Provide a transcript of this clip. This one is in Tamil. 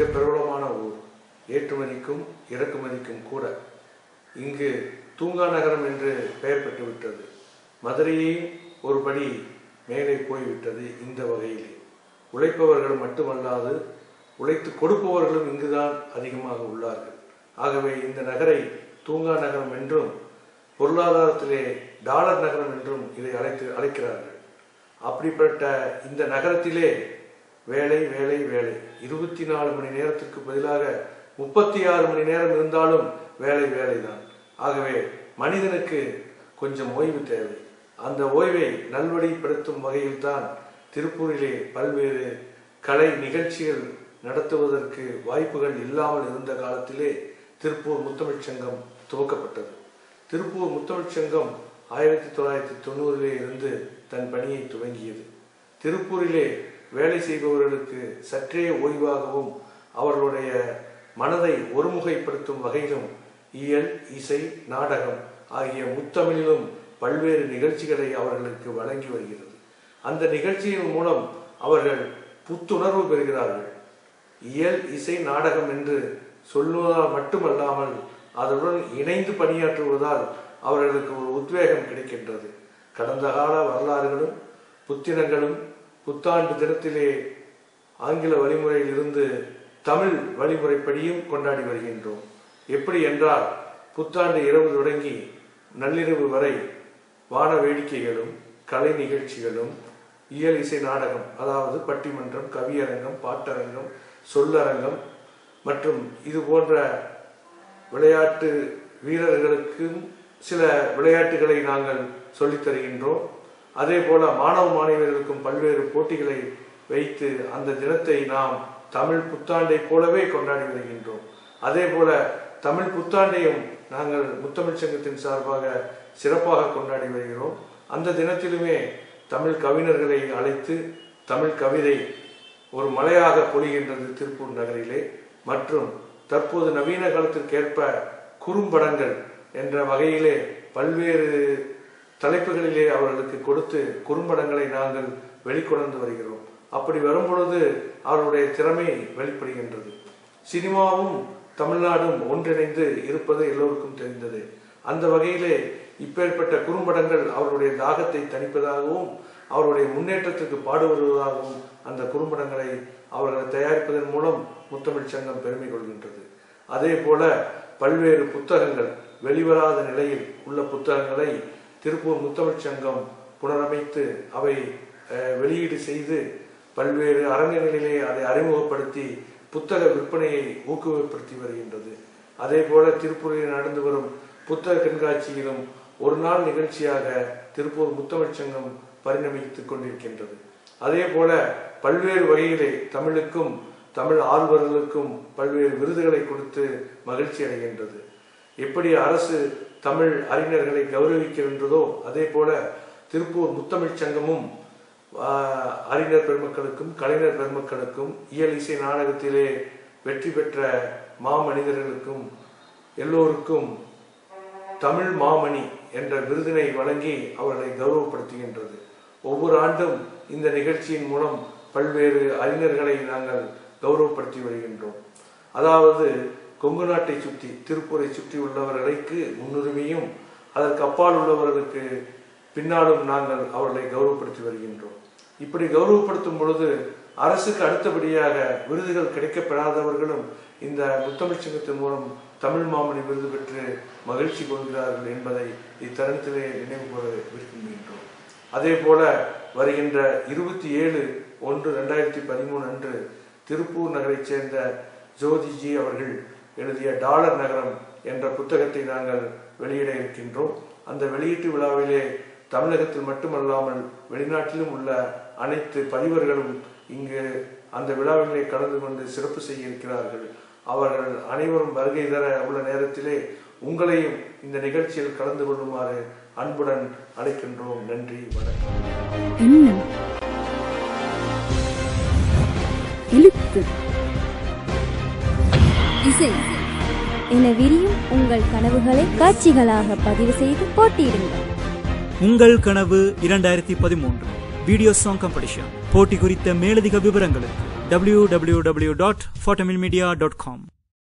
மிகப் பிரபலமான ஊர். ஏற்றுமதிக்கும் இறக்குமதிக்கும் கூட. இங்கு தூங்கா நகரம் என்று பெயர் பெற்றுவிட்டது. மதுரையே ஒரு படி மேலே போய்விட்டது இந்த வகையிலே. உழைப்பவர்கள் மட்டுமல்லாது உழைத்து கொடுப்பவர்களும் இங்குதான் அதிகமாக உள்ளார்கள். ஆகவே இந்த நகரை தூங்கா நகரம் என்றும் பொருளாதாரத்திலே டாலர் நகரம் என்றும் இதை அழைத்து அழைக்கிறார்கள். அப்படிப்பட்ட இந்த நகரத்திலே வேலை வேலை வேலை. இருபத்தி நாலு மணி நேரத்திற்கு பதிலாக முப்பத்தி ஆறு மணி நேரம் இருந்தாலும் வேலை வேலைதான். ஆகவே மனிதனுக்கு கொஞ்சம் ஓய்வு தேவை. அந்த ஓய்வை நல்வழிப்படுத்தும் வகையில்தான் திருப்பூரிலே பல்வேறு கலை நிகழ்ச்சிகள் நடத்துவதற்கு வாய்ப்புகள் இல்லாமல் இருந்த காலத்திலே திருப்பூர் முத்தமிழ் சங்கம் துவக்கப்பட்டது. திருப்பூர் முத்தமிழ் சங்கம் ஆயிரத்தி தொள்ளாயிரத்தி தொண்ணூறிலே இருந்து தன் பணியை துவங்கியது. திருப்பூரிலே வேலை செய்பவர்களுக்கு சற்றே ஓய்வாகவும் அவர்களுடைய மனதை ஒருமுகைப்படுத்தும் வகையிலும் இயல் இசை நாடகம் ஆகிய முத்தமிழிலும் பல்வேறு நிகழ்ச்சிகளை அவர்களுக்கு வழங்கி வருகிறது. அந்த நிகழ்ச்சியின் மூலம் அவர்கள் புத்துணர்வு பெறுகிறார்கள். இயல் இசை நாடகம் என்று சொல்லுவதால் மட்டுமல்லாமல் அதனுடன் இணைந்து பணியாற்றுவதால் அவர்களுக்கு ஒரு உத்வேகம் கிடைக்கின்றது. கடந்த கால வரலாறுகளும் புத்தினங்களும் புத்தாண்டு தினத்திலே ஆங்கில வழிமுறையில் இருந்து தமிழ் வழிமுறைப்படியும் கொண்டாடி வருகின்றோம். எப்படி என்றால் புத்தாண்டு இரவு தொடங்கி நள்ளிரவு வரை வான வேடிக்கைகளும் கலை நிகழ்ச்சிகளும் இயல் இசை நாடகம் அதாவது பட்டிமன்றம் கவியரங்கம் பாட்டரங்கம் சொல்லரங்கம் மற்றும் இது போன்ற விளையாட்டு வீரர்களுக்கும் சில விளையாட்டுகளை நாங்கள் சொல்லித் தருகின்றோம். அதே போல மாணவ மாணவியர்களுக்கும் பல்வேறு போட்டிகளை வைத்து அந்த தினத்தை நாம் தமிழ் புத்தாண்டை போலவே கொண்டாடி வருகின்றோம். அதே போல தமிழ் புத்தாண்டையும் நாங்கள் முத்தமிழ் சங்கத்தின் சார்பாக சிறப்பாக கொண்டாடி வருகிறோம். அந்த தினத்திலுமே தமிழ் கவிஞர்களை அழைத்து தமிழ் கவிதை ஒரு மலையாக பொழிகின்றது திருப்பூர் நகரிலே. மற்றும் தற்போது நவீன காலத்திற்கேற்ப குறும்படங்கள் என்ற வகையிலே பல்வேறு தலைப்புகளிலே அவர்களுக்கு கொடுத்து குறும்படங்களை நாங்கள் வெளிக்கொணர்ந்து வருகிறோம். அப்படி வரும் பொழுது திறமை வெளிப்படுகின்றது. சினிமாவும் தமிழ்நாடும் ஒன்றிணைந்து இருப்பது எல்லோருக்கும் தெரிந்தது. அந்த வகையிலே இப்பேற்பட்ட குறும்படங்கள் அவருடைய தாகத்தை தணிப்பதாகவும் அவருடைய முன்னேற்றத்திற்கு பாடுபடுவதாகவும் அந்த குறும்படங்களை அவர்கள் தயாரிப்பதன் மூலம் முத்தமிழ் சங்கம் பெருமை கொள்கின்றது. அதே போல பல்வேறு புத்தகங்கள் வெளிவராத நிலையில் உள்ள புத்தகங்களை திருப்பூர் முத்தமிழ் சங்கம் புனரமைத்து அவை வெளியீடு செய்து பல்வேறு அரங்கங்களிலே அதை அறிமுகப்படுத்தி புத்தக விற்பனையை ஊக்குவிப்படுத்தி வருகின்றது. அதே போல திருப்பூரில் நடந்து வரும் புத்தக கண்காட்சியிலும் ஒரு நாள் நிகழ்ச்சியாக திருப்பூர் முத்தமிழ் சங்கம் பரிணமித்துக் கொண்டிருக்கின்றது. அதே போல பல்வேறு வகையிலே தமிழுக்கும் தமிழ் ஆர்வலர்களுக்கும் பல்வேறு விருதுகளை கொடுத்து மகிழ்ச்சி அடைகின்றது. எப்படி அரசு தமிழ் அறிஞர்களை கௌரவிக்கின்றதோ அதே போல திருப்பூர் முத்தமிழ் சங்கமும் அறிஞர் பெருமக்களுக்கும் கலைஞர் பெருமக்களுக்கும் இயல் இசை நாடகத்திலே வெற்றி பெற்ற மாமனிதர்களுக்கும் எல்லோருக்கும் தமிழ் மாமணி என்ற விருதினை வழங்கி அவர்களை கௌரவப்படுத்துகின்றது. ஒவ்வொரு ஆண்டும் இந்த நிகழ்ச்சியின் மூலம் பல்வேறு அறிஞர்களை நாங்கள் கௌரவப்படுத்தி வருகின்றோம். அதாவது கொங்கு நாட்டை சுற்றி திருப்பூரை சுற்றி உள்ளவர்களுக்கு முன்னுரிமையும் அதற்கு அப்பால் உள்ளவர்களுக்கு பின்னாலும் நாங்கள் அவர்களை கௌரவப்படுத்தி வருகின்றோம். இப்படி கௌரவப்படுத்தும் பொழுது அரசுக்கு அடுத்தபடியாக விருதுகள் கிடைக்கப்பெறாதவர்களும் இந்த முத்தமிழ் சங்கத்தின் மூலம் தமிழ் மாமணி விருது பெற்று மகிழ்ச்சி கொள்கிறார்கள் என்பதை இத்தருணத்திலே நினைவு கூற விரும்புகின்றோம். அதே போல வருகின்ற இருபத்தி ஏழு ஒன்று ரெண்டாயிரத்தி பதிமூணு அன்று திருப்பூர் நகரைச் சேர்ந்த ஜோதிஜி அவர்கள் எழுதிய டாலர் நகரம் என்ற புத்தகத்தை நாங்கள் வெளியிட இருக்கின்றோம். அந்த வெளியீட்டு விழாவிலே தமிழகத்தில் மட்டுமல்லாமல் வெளிநாட்டிலும் உள்ள அனைத்து பதிவர்களும் இங்கு அந்த விழாவிலே கலந்து கொண்டு சிறப்பு செய்ய இருக்கிறார்கள். அவர்கள் அனைவரும் வருகை தர உள்ள நேரத்திலே உங்களையும் இந்த நிகழ்ச்சியில் கலந்து கொள்ளுமாறு அன்புடன் அழைக்கின்றோம். நன்றி வணக்கம். எழுத்து. இசை என விரியும் உங்கள் கனவுகளை காட்சிகளாக பதிவு செய்து போட்டியிடுங்கள். உங்கள் கனவு இரண்டாயிரத்தி பதிமூன்று வீடியோ சாங் காம்படிஷன் போட்டி குறித்த மேலதிக விவரங்களுக்கு www.fortamilmedia.com dot fortamil media dot com